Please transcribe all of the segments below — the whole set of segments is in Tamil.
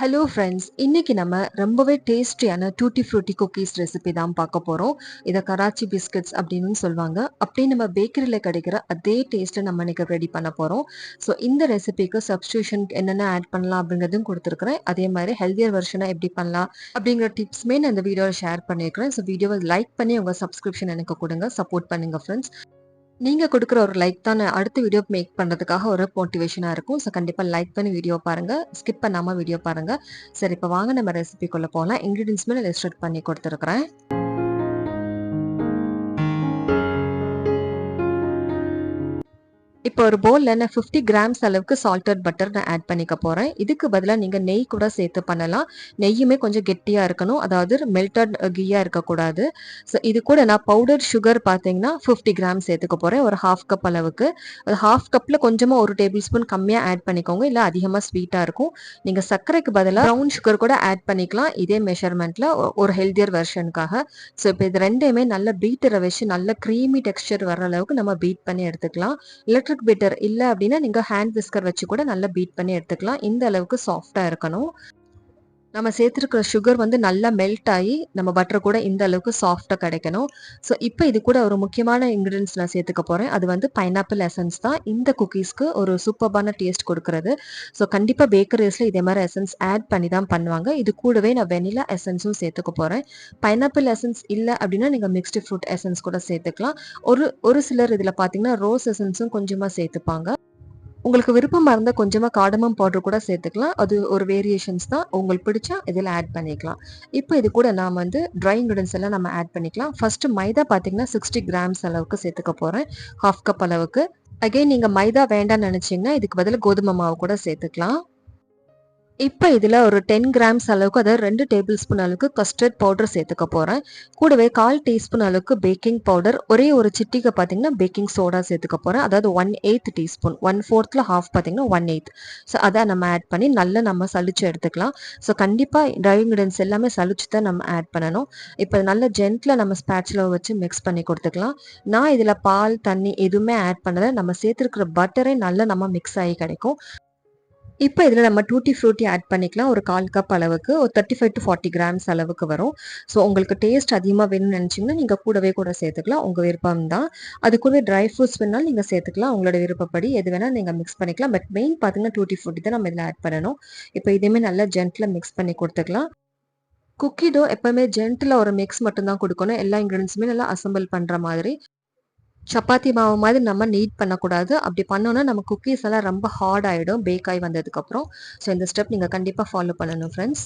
ஹலோ ஃப்ரெண்ட்ஸ் இன்னைக்கு நம்ம ரொம்பவே டேஸ்டியான டூட்டி ஃப்ரூட்டி குக்கீஸ் ரெசிபி தான் பார்க்க போகிறோம் இதை கராச்சி பிஸ்கட்ஸ் அப்படின்னு சொல்லுவாங்க. அப்படியே நம்ம பேக்கரியில் கிடைக்கிற அதே டேஸ்ட்டை நம்ம இன்னைக்கு ரெடி பண்ண போகிறோம் ஸோ இந்த ரெசிபிக்கு சப்ஸ்டியூஷன் என்னென்ன ஆட் பண்ணலாம் அப்படிங்கிறதும் கொடுத்துருக்குறேன். அதே மாதிரி ஹெல்த்தியர் வெர்ஷனை எப்படி பண்ணலாம் அப்படிங்கிற டிப்ஸ்மே நான் இந்த வீடியோவில் ஷேர் பண்ணியிருக்கிறேன். ஸோ வீடியோவை லைக் பண்ணி உங்கள் சப்ஸ்கிரிப்ஷன் எனக்கு கொடுங்க. சப்போர்ட் பண்ணுங்கள் ஃப்ரெண்ட்ஸ் நீங்க கொடுக்குற ஒரு லைக் தான் அடுத்த வீடியோ மேக் பண்றதுக்காக ஒரு மோட்டிவேஷனா இருக்கும். ஸோ கண்டிப்பா லைக் பண்ணி வீடியோ பாருங்க. ஸ்கிப் பண்ணாம வீடியோ பாருங்க. சரி இப்போ வாங்க நம்ம ரெசிபிக்குள்ள போகலாம் இன்க்ரீடியன்ஸ் மேலே லிஸ்ட் பண்ணி கொடுத்துருக்குறேன். இப்போ ஒரு பவுலில் நான் ஃபிஃப்டி கிராம்ஸ் அளவுக்கு சால்டட் பட்டர் நான் ஆட் பண்ணிக்க போகிறேன் இதுக்கு பதிலாக நீங்கள் நெய் கூட சேர்த்து பண்ணலாம். நெய்யுமே கொஞ்சம் கெட்டியாக இருக்கணும். அதாவது மெல்டட் கீயாக இருக்கக்கூடாது. ஸோ இது கூட நான் பவுடர் சுகர் பார்த்தீங்கன்னா ஃபிஃப்டி கிராம் சேர்த்துக்க போகிறேன் ஒரு ஹாஃப் கப் அளவுக்கு. அது ஹாஃப் கப்பில் கொஞ்சமாக ஒரு டேபிள் ஸ்பூன் கம்மியாக ஆட் பண்ணிக்கோங்க. இல்லை அதிகமாக ஸ்வீட்டாக இருக்கும். நீங்கள் சர்க்கரைக்கு பதிலாக ப்ரௌன் சுகர் கூட ஆட் பண்ணிக்கலாம். இதே மெஷர்மெண்ட்டில் ஒரு ஹெல்த்தியர் வெர்ஷனுக்காக ஸோ இப்போ இது ரெண்டையுமே நல்ல பீட்டரை வச்சு நல்ல க்ரீமி டெக்ஸ்டர் வர அளவுக்கு நம்ம பீட் பண்ணி எடுத்துக்கலாம். இல்லை எலக்ட்ரிக் பீட்டர் இல்லை அப்படின்னா நீங்கள் ஹேண்ட் விஸ்கர் வச்சு கூட நல்லா பீட் பண்ணி எடுத்துக்கலாம். இந்த அளவுக்கு சாஃப்டாக இருக்கணும். நம்ம சேர்த்துருக்கிற சுகர் வந்து நல்லா மெல்ட் ஆகி நம்ம பட்டர் கூட இந்த அளவுக்கு சாஃப்டாக கிடைக்கணும். ஸோ இப்போ இது கூட ஒரு முக்கியமான இன்க்ரீடியன்ஸ் நான் சேர்த்துக்க போகிறேன் அது வந்து பைனாப்பிள் எசன்ஸ் தான். இந்த குக்கீஸ்க்கு ஒரு சூப்பர்பான டேஸ்ட் கொடுக்கறது. ஸோ கண்டிப்பாக பேக்கரிஸில் இதே மாதிரி எசன்ஸ் ஆட் பண்ணி தான் பண்ணுவாங்க. இது கூடவே நான் வெனிலா எசன்ஸும் சேர்த்துக்க போகிறேன் பைனாப்பிள் எசன்ஸ் இல்லை அப்படின்னா நீங்கள் மிக்ஸ்டு ஃப்ரூட் எசன்ஸ் கூட சேர்த்துக்கலாம். ஒரு ஒரு சிலர் இதில் பார்த்தீங்கன்னா ரோஸ் எசன்ஸும் கொஞ்சமாக சேர்த்துப்பாங்க. உங்களுக்கு விருப்பமாக இருந்தால் கொஞ்சமாக காடமம் பவுடர் கூட சேர்த்துக்கலாம். அது ஒரு வேரியேஷன்ஸ் தான். உங்களுக்கு பிடிச்சா இதில் ஆட் பண்ணிக்கலாம். இப்போ இது கூட நாம் வந்து ட்ரை இன்க்ரீடியன்ஸ் எல்லாம் நம்ம ஆட் பண்ணிக்கலாம். ஃபர்ஸ்ட் மைதா பார்த்தீங்கன்னா சிக்ஸ்டி கிராம்ஸ் அளவுக்கு சேர்த்துக்க போகிறேன் ஹாஃப் கப் அளவுக்கு. அகைன் நீங்கள் மைதா வேண்டாம்னு நினச்சிங்கன்னா இதுக்கு பதில் கோதுமை மாவு கூட சேர்த்துக்கலாம். இப்போ இதில் ஒரு டென் கிராம்ஸ் அளவுக்கு அதாவது ரெண்டு டேபிள் ஸ்பூன் அளவுக்கு கஸ்டர்ட் பவுடர் சேர்த்துக்க போகிறேன் கூடவே கால் டீஸ்பூன் அளவுக்கு பேக்கிங் பவுடர் ஒரே ஒரு சிட்டிக்கு பார்த்தீங்கன்னா பேக்கிங் சோடா சேர்த்துக்க போகிறேன் அதாவது ஒன் எயித் டீஸ்பூன் ஒன் ஃபோர்த்தில் ஹாஃப் பார்த்தீங்கன்னா ஒன் எயித் ஸோ அதை நம்ம ஆட் பண்ணி நல்லா நம்ம சளிச்சு எடுத்துக்கலாம். ஸோ கண்டிப்பாக ட்ரை இன்க்ரீடியன்ஸ் எல்லாமே சளிச்சு தான் நம்ம ஆட் பண்ணணும். இப்போ நல்ல ஜென்ட்டில் நம்ம ஸ்பேட்சில் வச்சு மிக்ஸ் பண்ணி கொடுத்துக்கலாம். நான் இதில் பால் தண்ணி எதுவுமே ஆட் பண்ணலை. நம்ம சேர்த்துருக்கிற பட்டரே நல்லா நம்ம மிக்ஸ் ஆகி கிடைக்கும். இப்போ இதில் நம்ம டூட்டி ஃப்ரூட்டி ஆட் பண்ணிக்கலாம். ஒரு கால் கப் அளவுக்கு ஒரு thirty five to forty grams அளவுக்கு வரும். ஸோ உங்களுக்கு டேஸ்ட் அதிகமாக வேணும்னு நினச்சிங்கன்னா நீங்கள் கூடவே கூட சேர்த்துக்கலாம். உங்கள் விருப்பம் தான். அது கூடவே ட்ரை ஃப்ரூட்ஸ் வேணாலும் நீங்கள் சேர்த்துக்கலாம். உங்களோட விருப்பப்படி எது வேணால் நீங்கள் மிக்ஸ் பண்ணிக்கலாம். பட் மெயின் பார்த்தீங்கன்னா டூட்டி ஃப்ரூட்டி தான் நம்ம இதில் ஆட் பண்ணணும். இப்போ இதுவுமே நல்லா ஜென்ட்டில் மிக்ஸ் பண்ணி கொடுத்துக்கலாம். குக்கி டோ எப்போவுமே ஜென்ட்டில் ஒரு மிக்ஸ் மட்டும்தான் கொடுக்கணும். எல்லா இன்க்ரீடியன்ஸுமே நல்லா அசம்பிள் பண்ணுற மாதிரி. சப்பாத்தி மாவு மாதிரி நம்ம நீட் பண்ணக்கூடாது. அப்படி பண்ணோன்னா நம்ம குக்கீஸ் எல்லாம் ரொம்ப ஹார்ட் ஆகிடும் பேக் ஆகி வந்ததுக்கப்புறம். ஸோ இந்த ஸ்டெப் நீங்கள் கண்டிப்பாக ஃபாலோ பண்ணணும் ஃப்ரெண்ட்ஸ்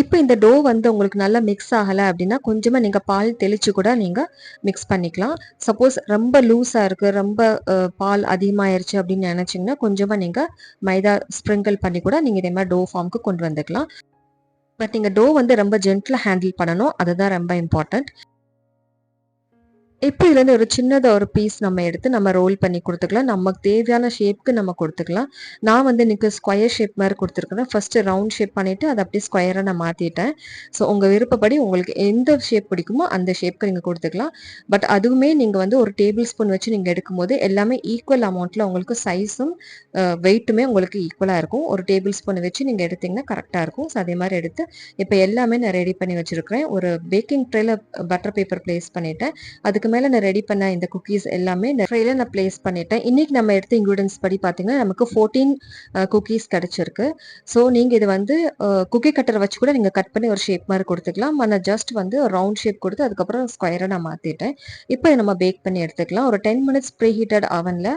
இப்போ இந்த டோ வந்து உங்களுக்கு நல்லா மிக்ஸ் ஆகலை அப்படின்னா கொஞ்சமாக நீங்கள் பால் தெளித்து கூட நீங்கள் மிக்ஸ் பண்ணிக்கலாம். சப்போஸ் ரொம்ப லூஸாக இருக்குது ரொம்ப பால் அதிகமாகிருச்சு அப்படின்னு நினச்சிங்கன்னா கொஞ்சமாக நீங்கள் மைதா ஸ்ப்ரிங்கிள் பண்ணி கூட நீங்கள் இதே மாதிரி டோ ஃபார்முக்கு கொண்டு வந்துக்கலாம். பட் நீங்கள் டோ வந்து ரொம்ப ஜென்டில் ஹேண்டில் பண்ணணும். அதுதான் ரொம்ப இம்பார்ட்டண்ட் இப்போ இதுலேருந்து ஒரு சின்னதாக ஒரு பீஸ் நம்ம எடுத்து நம்ம ரோல் பண்ணி கொடுத்துக்கலாம். நமக்கு தேவையான ஷேப்க்கு நம்ம கொடுத்துக்கலாம். நான் வந்து எனக்கு ஸ்கொயர் ஷேப் மாதிரி கொடுத்துருக்கேன். ஃபஸ்ட்டு ரவுண்ட் ஷேப் பண்ணிவிட்டு அதை அப்படியே ஸ்கொயராக நான் மாற்றிட்டேன் ஸோ உங்கள் விருப்பப்படி உங்களுக்கு எந்த ஷேப் பிடிக்குமோ அந்த ஷேப்க்கு நீங்கள் கொடுத்துக்கலாம். பட் அதுவுமே நீங்கள் வந்து ஒரு டேபிள் ஸ்பூன் வச்சு நீங்கள் எடுக்கும்போது எல்லாமே ஈக்குவல் அமௌண்ட்டில் உங்களுக்கு சைஸும் வெயிட்டுமே உங்களுக்கு ஈக்குவலாக இருக்கும். ஒரு டேபிள் ஸ்பூன் வச்சு நீங்கள் எடுத்திங்கன்னா கரெக்டாக இருக்கும். ஸோ அதே மாதிரி எடுத்து இப்போ எல்லாமே நான் ரெடி பண்ணி வச்சுருக்கிறேன். ஒரு பேக்கிங் ட்ரேல பட்டர் பேப்பர் ப்ளேஸ் பண்ணிவிட்டேன் அதுக்கு மேலே நான் ரெடி பண்ண இந்த குக்கீஸ் எல்லாமே இந்த ட்ரேல நான் பிளேஸ் பண்ணிட்டேன். இன்னைக்கு நம்ம எடுத்த இன்க்ரீடியன்ஸ் படி பார்த்தீங்கன்னா நமக்கு ஃபோர்டீன் குக்கீஸ் கிடைச்சிருக்கு. ஸோ நீங்கள் இது வந்து குக்கி கட்டரை வச்சு கூட நீங்கள் கட் பண்ணி ஒரு ஷேப் மாதிரி கொடுத்துக்கலாம். நான் ஜஸ்ட் வந்து ரவுண்ட் ஷேப் கொடுத்து அதுக்கப்புறம் ஸ்கொயராக நான் மாற்றிட்டேன் இப்போ நம்ம பேக் பண்ணி எடுத்துக்கலாம். ஒரு டென் மினிட்ஸ் ப்ரீ ஹீட்டட் அவனில்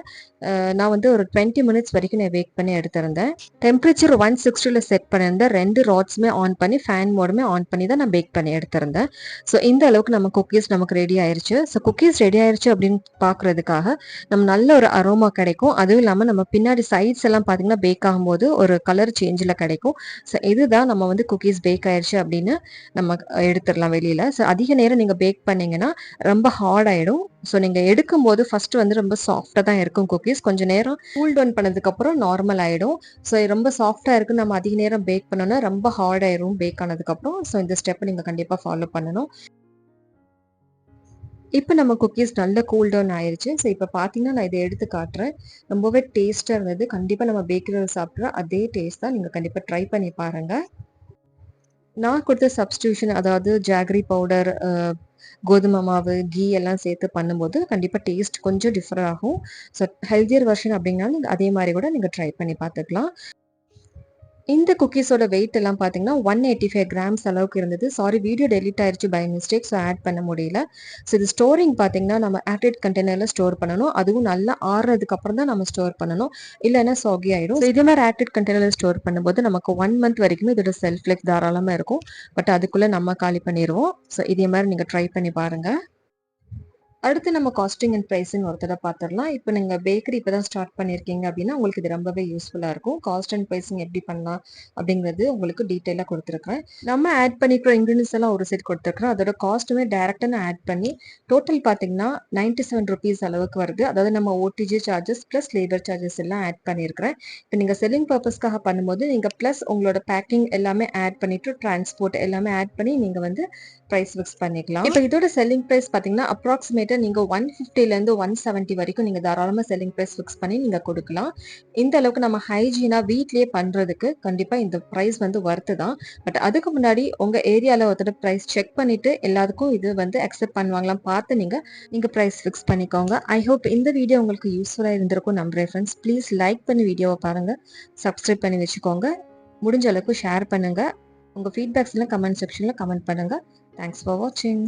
நான் வந்து ஒரு டுவெண்ட்டி மினிட்ஸ் வரைக்கும் நான் பேக் பண்ணி எடுத்திருந்தேன். டெம்பரேச்சர் ஒன் சிக்ஸ்டியில் செட் பண்ணியிருந்தேன். ரெண்டு ராட்ஸுமே ஆன் பண்ணி ஃபேன் மோடுமே ஆன் பண்ணி தான் நான் பேக் பண்ணி எடுத்திருந்தேன். ஸோ இந்த அளவுக்கு நம்ம குக்கீஸ் நமக்கு ரெடி ஆயிருச்சு. ஸோ குக்கீஸ் ரெடி ஆயிருச்சு அப்படின்னு பார்க்குறதுக்காக நம்ம நல்ல ஒரு அரோமா கிடைக்கும். அதுவும் இல்லாமல் நம்ம பின்னாடி சைட்ஸ் எல்லாம் பார்த்தீங்கன்னா பேக் ஆகும்போது ஒரு கலர் சேஞ்சில் கிடைக்கும். ஸோ இதுதான் நம்ம வந்து குக்கீஸ் பேக் ஆயிருச்சு அப்படின்னு நம்ம எடுத்துடலாம் வெளியில். ஸோ அதிக நேரம் நீங்கள் பேக் பண்ணீங்கன்னா ரொம்ப ஹார்ட் ஆகிடும் ஸோ நீங்கள் எடுக்கும்போது ஃபர்ஸ்ட் வந்து ரொம்ப சாஃப்டாக தான் இருக்கும் குக்கீஸ் கொஞ்சம் நேரம் கூல் டவுன் பண்ணதுக்கப்புறம் நார்மல் ஆகிடும் ஸோ ரொம்ப சாஃப்டாக இருக்குது நம்ம அதிக நேரம் பேக் பண்ணோன்னா ரொம்ப ஹார்ட் ஆயிரும் பேக் ஆனதுக்கப்புறம் ஸோ இந்த ஸ்டெப்பை நீங்கள் கண்டிப்பாக ஃபாலோ பண்ணணும். இப்போ நம்ம குக்கீஸ் நல்ல கூல் டவுன் ஸோ இப்போ பார்த்தீங்கன்னா நான் இதை எடுத்து காட்டுறேன். ரொம்பவே டேஸ்ட்டாக இருந்தது. கண்டிப்பாக நம்ம பேக்கரியில் சாப்பிட்ற அதே டேஸ்ட் தான் நீங்கள் கண்டிப்பாக ட்ரை பண்ணி பாருங்கள் நான் கொடுத்த சப்ஸ்டியூஷன் அதாவது ஜாகரி பவுடர் கோதுமை மாவு கீ எல்லாம் சேர்த்து பண்ணும்போது கண்டிப்பாக டேஸ்ட் கொஞ்சம் டிஃபர் ஆகும். ஸோ ஹெல்த்தியர் வெர்ஷன் அப்படின்னாலும் அதே மாதிரி கூட நீங்கள் ட்ரை பண்ணி பார்த்துக்கலாம். இந்த குக்கீஸோட வெயிட் எல்லாம் பார்த்தீங்கன்னா ஒன் எயிட்டி ஃபைவ் கிராம்ஸ் அளவுக்கு இருந்தது. சாரி வீடியோ டெலிட் ஆயிடுச்சு பை மிஸ்டேக் ஸோ ஆட் பண்ண முடியல. ஸோ இது ஸ்டோரிங் பார்த்தீங்கன்னா நம்ம ஆக்டேட் கண்டெய்னரில் ஸ்டோர் பண்ணணும். அதுவும் நல்லா ஆறுறதுக்கு அப்புறம் தான் நம்ம ஸ்டோர் பண்ணணும். இல்லைன்னா சாகி ஆயிடும். ஸோ இதே மாதிரி ஆக்டேட் கண்டெய்னரில் ஸ்டோர் பண்ணும்போது நமக்கு ஒன் மந்த் வரைக்கும் இதோட செல்ஃப் லைஃப் தாராளமாக இருக்கும். பட் அதுக்குள்ளே நம்ம காலி பண்ணிடுவோம் ஸோ இதே மாதிரி நீங்கள் ட்ரை பண்ணி பாருங்கள் அடுத்து நம்ம காஸ்டிங் அண்ட் ப்ரைஸிங் ஒரு தடவை பார்த்துடலாம் இப்போ நீங்கள் பேக்கரி இப்போ தான் ஸ்டார்ட் பண்ணியிருக்கீங்க அப்படின்னா உங்களுக்கு இது ரொம்பவே யூஸ்ஃபுல்லாக இருக்கும். காஸ்ட் அண்ட் ப்ரைஸிங் எப்படி பண்ணலாம் அப்படிங்கிறது உங்களுக்கு டீட்டெயிலாக கொடுத்துருக்கேன் நம்ம ஆட் பண்ணிக்கிற இன்க்ரீடியன்ஸ் எல்லாம் ஒரு சைட் கொடுத்துருக்குறோம். அதோட காஸ்ட்டுமே டேரெக்டாக நான் ஆட் பண்ணி டோட்டல் பார்த்தீங்கன்னா நைன்டி செவன் ருபீஸ் அளவுக்கு வருது. அதாவது நம்ம OTG charges plus labour charges எல்லாம் ஆட் பண்ணியிருக்கிறேன் இப்போ நீங்கள் செல்லிங் பர்பஸ்க்காக பண்ணும்போது நீங்கள் ப்ளஸ் உங்களோட பேக்கிங் எல்லாமே ஆட் பண்ணிட்டு டிரான்ஸ்போர்ட் எல்லாமே ஆட் பண்ணி நீங்கள் வந்து ப்ரைஸ் ஃபிக்ஸ் பண்ணிக்கலாம். இப்போ இதோட செல்லிங் ப்ரைஸ் பார்த்தீங்கன்னா அப்ராக்சிமேட்டாக நீங்கள் ஒன் ஃபிஃப்டிலேருந்து ஒன் செவன்ட்டி வரைக்கும் நீங்கள் தாராளமாக செல்லிங் ப்ரைஸ் ஃபிக்ஸ் பண்ணி நீங்கள் கொடுக்கலாம். இந்த அளவுக்கு நம்ம ஹைஜீனாக வீட்லேயே பண்ணுறதுக்கு கண்டிப்பாக இந்த ப்ரைஸ் வந்து ஒர்த்து தான். பட் அதுக்கு முன்னாடி உங்கள் ஏரியாவில் ஒருத்தர் ப்ரைஸ் செக் பண்ணிவிட்டு எல்லாத்துக்கும் இது வந்து அக்செப்ட் பண்ணுவாங்களாம் பார்த்து நீங்கள் நீங்கள் ப்ரைஸ் ஃபிக்ஸ் பண்ணிக்கோங்க. ஐ ஹோப் இந்த வீடியோ உங்களுக்கு யூஸ்ஃபுல்லாக இருந்திருக்கும் நம்புறேன் ஃப்ரெண்ட்ஸ் ப்ளீஸ் லைக் பண்ணி வீடியோவை பாருங்கள் சப்ஸ்கிரைப் பண்ணி வச்சுக்கோங்க. முடிஞ்ச அளவுக்கு ஷேர் பண்ணுங்கள் உங்கள் ஃபீட்பேக்ஸ்லாம் கமெண்ட் செக்ஷனில் கமெண்ட் பண்ணுங்கள் தேங்க்ஸ் ஃபார் வாட்சிங்